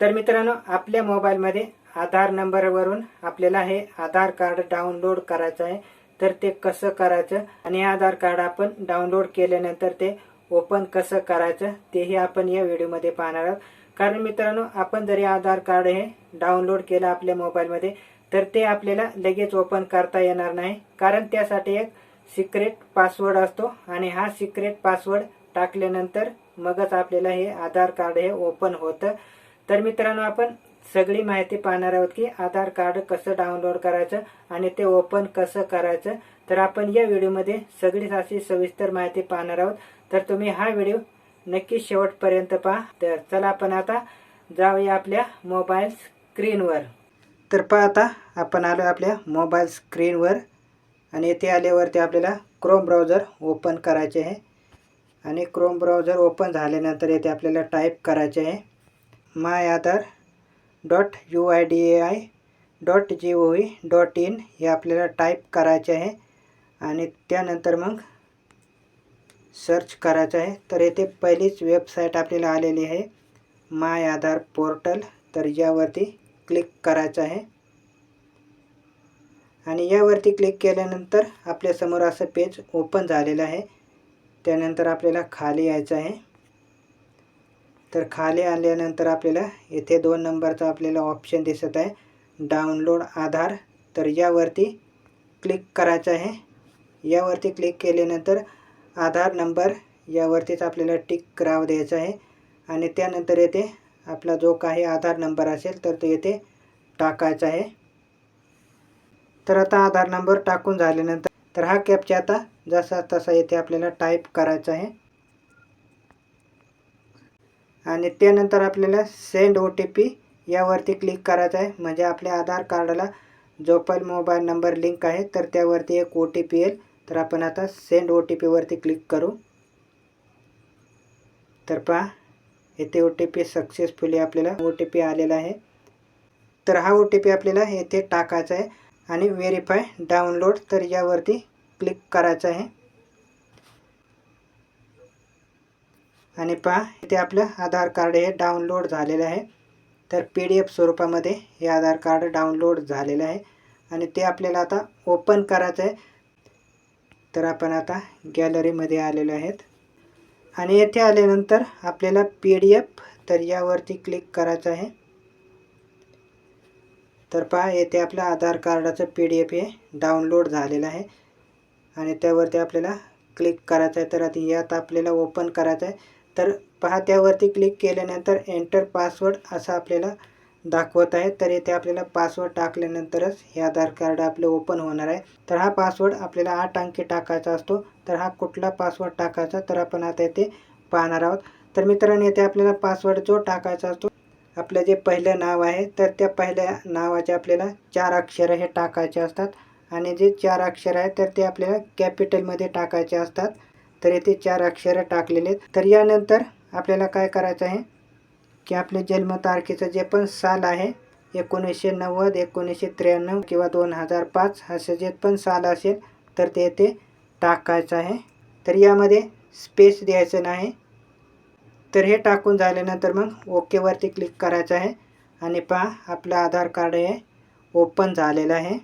तर मित्रांनो आपल्या मोबाईलमध्ये आधार नंबरवरून आपल्याला हे आधार कार्ड डाउनलोड करायचं आहे. तर ते कसं करायचं आणि हे आधार कार्ड आपण डाउनलोड केल्यानंतर ते ओपन कसं करायचं तेही आपण या व्हिडिओमध्ये पाहणार आहोत. कारण मित्रांनो आपण जरी आधार कार्ड हे डाउनलोड केलं आपल्या मोबाईलमध्ये तर ते आपल्याला लगेच ओपन करता येणार नाही. कारण त्यासाठी एक सिक्रेट पासवर्ड असतो आणि हा सिक्रेट पासवर्ड टाकल्यानंतर मगच आपल्याला हे आधार कार्ड हे ओपन होतं. तर मित्रांनो आपण सगळी माहिती पाहणार आहोत की आधार कार्ड कसं डाउनलोड करायचं आणि ते ओपन कसं करायचं. तर आपण या व्हिडिओमध्ये सगळीच अशी सविस्तर माहिती पाहणार आहोत. तर तुम्ही हा व्हिडिओ नक्की शेवटपर्यंत पहा. तर चला आपण आता जाऊया आपल्या मोबाईल स्क्रीनवर. तर पहा आता आपण आलो आपल्या मोबाईल स्क्रीनवर आणि येथे आल्यावरती आपल्याला क्रोम ब्राउझर ओपन करायचे आहे. आणि क्रोम ब्राउझर ओपन झाल्यानंतर येथे आपल्याला टाईप करायचे आहे. My Aadhaar dot U I D A I dot G O V dot in हे आपल्याला टाईप करायचे आहे. आणि त्यानंतर मग सर्च करायचं आहे. तर येथे पहिलीच वेबसाईट आपल्याला आलेली आहे. माय आधार पोर्टल तर यावरती क्लिक करायचं आहे. आणि यावरती क्लिक केल्यानंतर आपल्यासमोर असं पेज ओपन झालेलं आहे. त्यानंतर आपल्याला खाली यायचं आहे. तर खाली आल्यानंतर आपल्याला येथे दोन नंबरचा आपल्याला ऑप्शन दिसत आहे. डाउनलोड आधार. तर यावरती क्लिक करायचं आहे. यावरती क्लिक केल्यानंतर आधार नंबर यावरतीच आपल्याला टिक करावं द्यायचं आहे. आणि त्यानंतर येथे आपला जो काही आधार नंबर असेल तर तो येथे टाकायचा आहे. तर आता आधार नंबर टाकून झाल्यानंतर तर हा कॅपचा आता जसा तसा येथे आपल्याला टाईप करायचा आहे. आणि त्यानंतर आपल्याला सेंड ओ टी पी यावरती क्लिक करायचं आहे. म्हणजे आपल्या आधार कार्डाला जो पण मोबाईल नंबर लिंक आहे तर त्यावरती एक ओ टी पी येईल. तर आपण आता सेंड ओ टी पीवरती क्लिक करू. तर पहा येथे ओ टी पी सक्सेसफुली आपल्याला ओ टी पी आलेला आहे. तर हा ओ टी पी आपल्याला येथे टाकायचा आहे आणि व्हेरीफाय डाउनलोड तर यावरती क्लिक करायचं आहे. आणि पहा इथे आपलं आधार कार्ड हे डाउनलोड झालेलं आहे. तर पी डी एफ स्वरूपामध्ये हे आधार कार्ड डाउनलोड झालेलं आहे. आणि ते आपल्याला आता ओपन करायचं आहे. तर आपण आता गॅलरीमध्ये आलेलो आहेत. आणि येथे आल्यानंतर आपल्याला पी डी एफ तर यावरती क्लिक करायचं आहे. तर पहा येथे आपलं आधार कार्डाचं पी डी एफ हे डाउनलोड झालेलं आहे. आणि त्यावरती आपल्याला क्लिक करायचं आहे. तर आता यात आपल्याला ओपन करायचं आहे. तर पहा त्यावरती क्लिक केल्यानंतर एंटर पासवर्ड असा आपल्याला दाखवत आहे. तर येथे आपल्याला पासवर्ड टाकल्यानंतरच हे आधार कार्ड आपलं ओपन होणार आहे. तर हा पासवर्ड आपल्याला आठ अंकी टाकायचा असतो. तर हा कुठला पासवर्ड टाकायचा? तर आपण आता येथे पाहणार आहोत. तर मित्रांनो येथे आपल्याला पासवर्ड जो टाकायचा असतो आपलं जे पहिलं नाव आहे तर त्या पहिल्या नावाचे आपल्याला चार अक्षरं हे टाकायचे असतात. आणि जे चार अक्षर आहेत तर ते आपल्याला कॅपिटलमध्ये टाकायचे असतात. तर येथे चार अक्षरं टाकलेले आहेत. तर यानंतर आपल्याला काय करायचं आहे? की आपले जन्मतारखेचं जे पण साल आहे एकोणीसशे नव्वद एकोणीसशे त्र्याण्णव किंवा दोन हजार पाच असं जे पण साल असेल तर ते येथे टाकायचं आहे. तर यामध्ये स्पेस द्यायचं नाही. तर हे टाकून झाल्यानंतर मग ओकेवरती क्लिक करायचं आहे. आणि पहा आपलं आधार कार्ड हे ओपन झालेलं आहे.